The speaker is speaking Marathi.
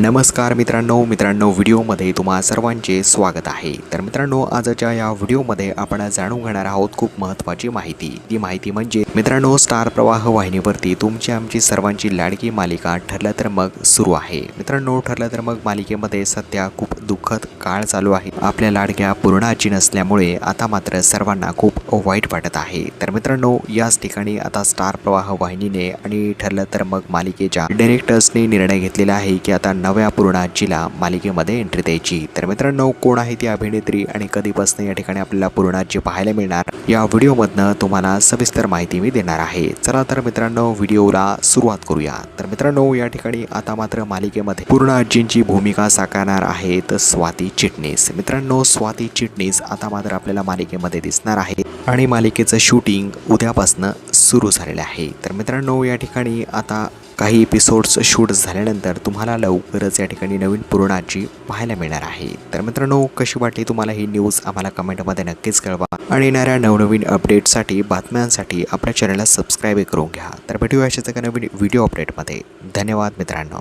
नमस्कार मित्रांनो मित्रांनो व्हिडिओमध्ये तुम्हा सर्वांचे स्वागत आहे. तर मित्रांनो आजच्या या व्हिडिओमध्ये आपण जाणून घेणार आहोत खूप महत्त्वाची माहिती. ती माहिती म्हणजे मित्रांनो स्टार प्रवाह वाहिनीवरती तुमची आमची सर्वांची लाडकी मालिका ठरलं तर मग सुरू आहे. मित्रांनो ठरलं तर मग मालिकेमध्ये सध्या खूप दुःखद काळ चालू आहे. आपल्या लाडक्या पूर्णाची नसल्यामुळे आता मात्र सर्वांना खूप वाईट वाटत आहे. तर मित्रांनो याच ठिकाणी आता स्टार प्रवाह वाहिनीने आणि ठरलं तर मग मालिकेच्या डिरेक्टर्सने निर्णय घेतलेला आहे की आता नव्या पूर्णाजीला मालिकेमध्ये एंट्री द्यायची. तर मित्रांनो कोण आहे ती अभिनेत्री आणि कधीपासून या ठिकाणी आपल्याला पूर्णाजी पाहायला मिळणार? या व्हिडिओमधनं तुम्हाला सविस्तर माहिती मी देणार आहे. चला तर मित्रांनो व्हिडिओला सुरुवात करूया. तर मित्रांनो या ठिकाणी आता मात्र मालिकेमध्ये पूर्णाजींची भूमिका साकारणार आहेत स्वाती चिटणीस. मित्रांनो स्वाती चिटणीस आता मात्र आपल्याला मालिकेमध्ये दिसणार आहे आणि मालिकेचं शूटिंग उद्यापासनं सुरू झालेलं आहे. तर मित्रांनो या ठिकाणी आता काही एपिसोड्स शूट झाल्यानंतर तुम्हाला लवकरच या ठिकाणी नवीन पूर्णाची पाहायला मिळणार आहे. तर मित्रांनो कशी वाटली तुम्हाला ही न्यूज आम्हाला कमेंटमध्ये नक्कीच कळवा. आणि येणाऱ्या नवनवीन अपडेटसाठी बातम्यांसाठी आपल्या चॅनलला सबस्क्राईब करून घ्या. तर भेटूया अशाच एका नवीन व्हिडिओ अपडेटमध्ये धन्यवाद मित्रांनो.